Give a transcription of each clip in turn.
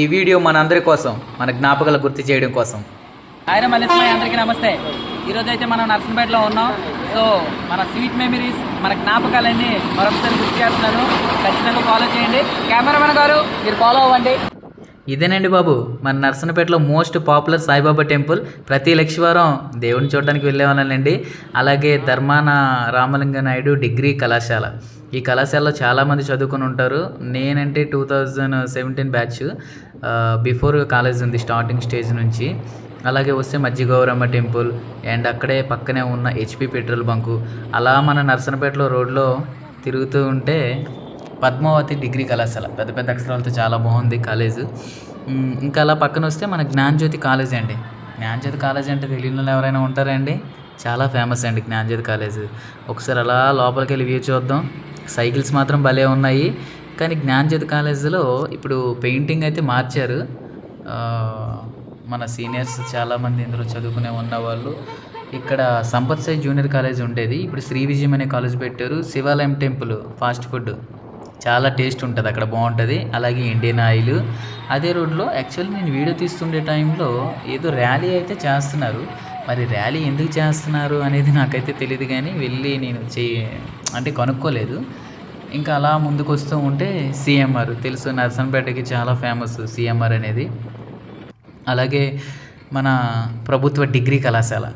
ఈ వీడియో మనందరి కోసం మన జ్ఞాపకాలు గుర్తు చేయడం కోసం. ఆయన మల్లేశ్వరయ్య అందరికీ నమస్తే. ఈరోజు అయితే మనం నర్సంపేటలో ఉన్నాం. సో మన స్వీట్ మెమరీస్ మన జ్ఞాపకాలన్నీ మరొకసారి గుర్తు చేస్తున్నాను. ఖచ్చితంగా ఫాలో చేయండి. కెమెరామెన్ గారు మీరు ఫాలో అవ్వండి. ఇదేనండి బాబు మన నర్సనపేటలో మోస్ట్ పాపులర్ సాయిబాబా టెంపుల్. ప్రతి లక్షవారం దేవుని చూడడానికి వెళ్ళేవాళ్ళండి అలాగే ధర్మాన రామలింగ నాయుడు డిగ్రీ కళాశాల. ఈ కళాశాలలో చాలామంది చదువుకుని ఉంటారు. నేనంటే two thousand seventeen batch before college ఉంది స్టార్టింగ్ స్టేజ్ నుంచి. అలాగే వస్తే మధ్య గౌరమ్మ టెంపుల్ అండ్ అక్కడే పక్కనే ఉన్న హెచ్పి పెట్రోల్ బంకు. అలా మన నర్సనపేటలో రోడ్లో తిరుగుతూ ఉంటే పద్మావతి డిగ్రీ కళాశాల. పెద్ద పెద్ద అక్షరాలతో చాలా బాగుంది కాలేజ్. ఇంకా అలా పక్కన వస్తే మన జ్ఞానజ్యోతి కాలేజ్ అండి. జ్ఞానజ్యోతి కాలేజ్ అంటే తెలియని వాళ్ళు ఎవరైనా ఉంటారండి చాలా ఫేమస్ అండి జ్ఞానజ్యోతి కాలేజ్. ఒకసారి అలా లోపలికి వెళ్ళి వ్యూ చూద్దాం. సైకిల్స్ మాత్రం భలే ఉన్నాయి. కానీ జ్ఞానజ్యోతి కాలేజీలో ఇప్పుడు పెయింటింగ్ అయితే మార్చారు. మన సీనియర్స్ చాలామంది ఇందులో చదువుకునే ఉన్నవాళ్ళు ఇక్కడ సంపత్ సాయి జూనియర్ కాలేజ్ ఉండేది. ఇప్పుడు శ్రీ విజయం అనే కాలేజ్ పెట్టారు. శివాలయం టెంపుల్ ఫాస్ట్ ఫుడ్ చాలా టేస్ట్ ఉంటుంది అక్కడ బాగుంటుంది. అలాగే ఇండియన్ ఆయిల్. అదే రోడ్లో యాక్చువల్లీ నేను వీడియో తీస్తుండే టైంలో ఏదో ర్యాలీ అయితే చేస్తున్నారు. మరి ర్యాలీ ఎందుకు చేస్తున్నారు అనేది నాకైతే తెలియదు కానీ వెళ్ళి నేను చే అంటే కనుక్కోలేదు. ఇంకా అలా ముందుకు వస్తూ ఉంటే సిఎంఆర్. తెలుసు నర్సంపేటకి చాలా ఫేమస్ సిఎంఆర్ అనేది. అలాగే మన ప్రభుత్వ డిగ్రీ కళాశాల.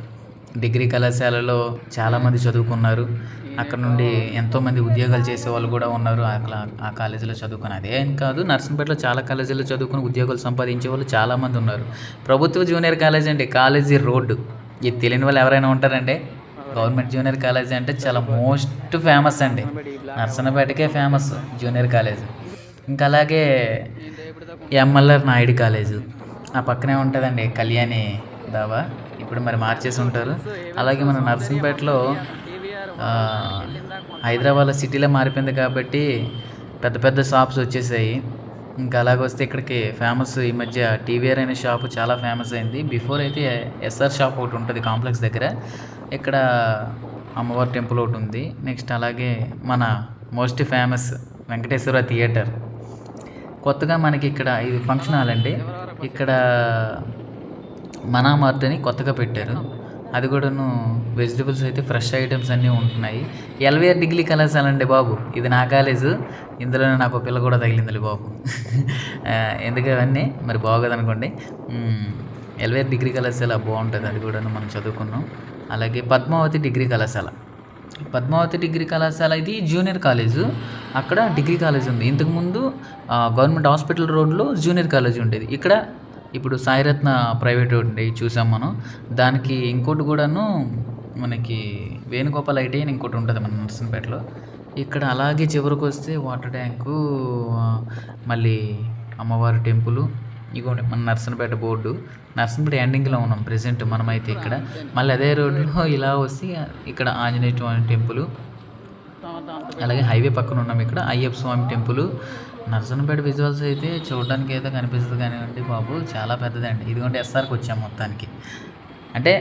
డిగ్రీ కళాశాలలో చాలామంది చదువుకున్నారు. అక్కడ నుండి ఎంతోమంది ఉద్యోగాలు చేసే వాళ్ళు కూడా ఉన్నారు. అక్కడ ఆ కాలేజీలో చదువుకుని అదే అని కాదు నర్సంపేటలో చాలా కాలేజీలో చదువుకుని ఉద్యోగాలు సంపాదించే వాళ్ళు చాలామంది ఉన్నారు. ప్రభుత్వ జూనియర్ కాలేజ్ అండి కాలేజీ రోడ్డు. ఇది తెలియని వాళ్ళు ఎవరైనా ఉంటారంటే? గవర్నమెంట్ జూనియర్ కాలేజ్ అంటే చాలా మోస్ట్ ఫేమస్ అండి. నర్సన్నపేటకే ఫేమస్ జూనియర్ కాలేజ్. ఇంకా అలాగే ఎంఎల్ఆర్ నాయుడు కాలేజు. ఆ పక్కనే ఉంటుందండి కళ్యాణి దావా. ఇప్పుడు మరి మార్చేసి ఉంటారు. అలాగే మన నర్సింగ్పేటలో హైదరాబాద్ సిటీలో మారిపోయింది కాబట్టి పెద్ద పెద్ద షాప్స్ వచ్చేసాయి. ఇంకా అలాగొస్తే ఇక్కడికి ఫేమస్ ఈ మధ్య టీవీఆర్ అనే షాప్ చాలా ఫేమస్ అయింది. బిఫోర్ అయితే ఎస్ఆర్ షాప్ ఒకటి ఉంటుంది కాంప్లెక్స్ దగ్గర. ఇక్కడ అమ్మవారి టెంపుల్ ఒకటి ఉంది. నెక్స్ట్ అలాగే మన మోస్ట్ ఫేమస్ వెంకటేశ్వర థియేటర్. కొత్తగా మనకి ఇక్కడ ఇది ఫంక్షన్ హాల్ అండి. ఇక్కడ మనా మార్ట్ అని కొత్తగా పెట్టారు. అది కూడాను వెజిటబుల్స్ అయితే ఫ్రెష్ ఐటమ్స్ అన్నీ ఉంటున్నాయి. ఎల్విఆర్ డిగ్రీ కళాశాల అండి బాబు. ఇది నా కాలేజు. ఇందులోనే నాకు ఒక పిల్ల కూడా తగిలిందండి బాబు. ఆ, ఎందుకు అవన్నీ? మరి బాగోదనుకోండి. ఎల్వీఆర్ ఎల్విఆర్ డిగ్రీ కళాశాల బాగుంటుంది అది కూడాను మనం చదువుకున్నాం. అలాగే పద్మావతి డిగ్రీ కళాశాల. పద్మావతి డిగ్రీ కళాశాల ఇది జూనియర్ కాలేజు. అక్కడ డిగ్రీ కాలేజ్ ఉంది. ఇంతకుముందు గవర్నమెంట్ హాస్పిటల్ రోడ్లో జూనియర్ కాలేజ్ ఉండేది. ఇక్కడ ఇప్పుడు సాయిరత్న ప్రైవేట్ ఉండి చూసాం మనం. దానికి ఇంకోటి కూడాను మనకి వేణుగోపాల్ ఐటీ అని ఇంకోటి ఉంటుంది మన నర్సంపేటలో. ఇక్కడ అలాగే చివరికి వస్తే వాటర్ ట్యాంకు మళ్ళీ అమ్మవారి టెంపుల్ ఇగోండి మన నర్సంపేట బోర్డు. నర్సంపేట ఎండింగ్లో ఉన్నాం ప్రెసెంట్ మనమైతే ఇక్కడ. మళ్ళీ అదే రోడ్లో ఇలా వస్తే ఇక్కడ ఆంజనేయ స్వామి టెంపుల్. అలాగే హైవే పక్కన ఉన్నాం ఇక్కడ అయ్యప్ప స్వామి టెంపుల్. నర్సన్పేట విజువల్స్ అయితే చూడడానికి అయితే కనిపిస్తుంది కానివ్వండి బాబు చాలా పెద్దదండి. ఇదిగోండి ఎస్ఆర్కి వచ్చాం మొత్తానికి. అంటే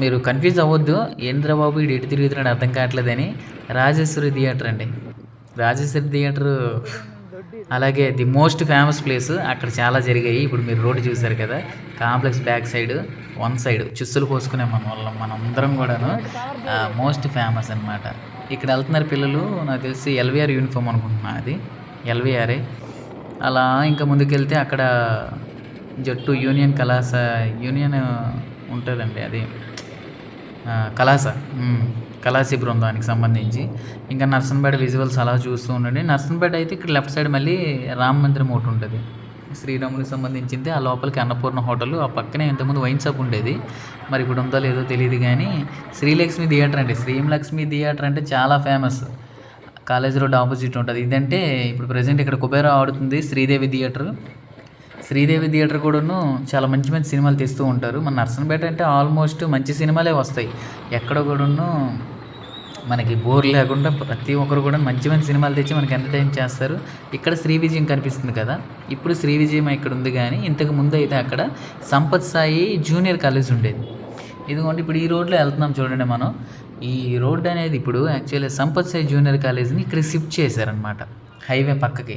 మీరు కన్ఫ్యూజ్ అవ్వద్దు ఏంద్ర బాబు ఇటు ఎటు తిరుగుతున్నాడు అర్థం కావట్లేదని రాజేశ్వరి థియేటర్ అండి. రాజేశ్వరి థియేటర్ అలాగే ది మోస్ట్ ఫేమస్ ప్లేస్ అక్కడ చాలా జరిగాయి. ఇప్పుడు మీరు రోడ్డు చూశారు కదా complex back side one side చుస్సులు పోసుకునే మన వాళ్ళం మనందరం కూడాను మోస్ట్ ఫేమస్ అన్నమాట. ఇక్కడ వెళ్తున్నారు పిల్లలు నాకు తెలిసి ఎల్విఆర్ యూనిఫామ్ అనుకుంటున్నా అది. ఎల్విఆర్ఏ అలా ఇంకా ముందుకెళ్తే అక్కడ జట్టు యూనియన్ కళాశ యూనియన్ ఉంటుందండి అది. కళాశ. కళాస బృందానికి సంబంధించి. ఇంకా నర్సన్పేట విజువల్స్ అలా చూస్తూ ఉండండి. నర్సన్పేట అయితే ఇక్కడ లెఫ్ట్ సైడ్ మళ్ళీ రామ మందిరం ఒకటి ఉంటుంది. శ్రీరామునికి సంబంధించింది. ఆ లోపలికి అన్నపూర్ణ హోటల్. ఆ పక్కనే ఇంతకుముందు వైన్ షాప్ ఉండేది. మరి ఇప్పుడు ఉందో లేదో తెలియదు కానీ శ్రీలక్ష్మి థియేటర్ అండి. శ్రీలక్ష్మి థియేటర్ అంటే చాలా ఫేమస్. కాలేజ్ రోడ్ ఆపోజిట్ ఉంటుంది. ఇదంటే ఇప్పుడు ప్రజెంట్ ఇక్కడ కుబేరా ఆడుతుంది శ్రీదేవి థియేటర్. శ్రీదేవి థియేటర్ కూడాను చాలా మంచి మంచి సినిమాలు తీస్తూ ఉంటారు. మన నర్సన్పేట అంటే ఆల్మోస్ట్ మంచి సినిమాలే వస్తాయి. ఎక్కడ కూడాను మనకి బోర్ లేకుండా ప్రతి ఒక్కరు కూడా మంచి మంచి సినిమాలు తెచ్చి మనకి ఎంటర్టైన్ చేస్తారు. ఇక్కడ శ్రీ విజయం కనిపిస్తుంది కదా. ఇప్పుడు శ్రీ విజయం ఇక్కడ ఉంది కానీ ఇంతకు ముందు అయితే అక్కడ సంపత్ సాయి జూనియర్ కాలేజ్ ఉండేది. ఇదిగోండి ఇప్పుడు ఈ రోడ్లో వెళ్తున్నాం చూడండి మనం. ఈ రోడ్ అనేది ఇప్పుడు యాక్చువల్లీ సంపత్ సాయి జూనియర్ కాలేజ్ని ఇక్కడ షిఫ్ట్ చేశారనమాట హైవే పక్కకి.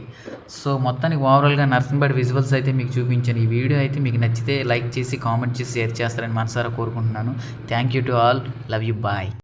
సో మొత్తానికి ఓవరాల్గా నర్సంపేట విజువల్స్ అయితే మీకు చూపించాను. ఈ వీడియో అయితే మీకు నచ్చితే లైక్ చేసి కామెంట్ చేసి షేర్ చేస్తారని మనసారా కోరుకుంటున్నాను. Thank you to all love you bye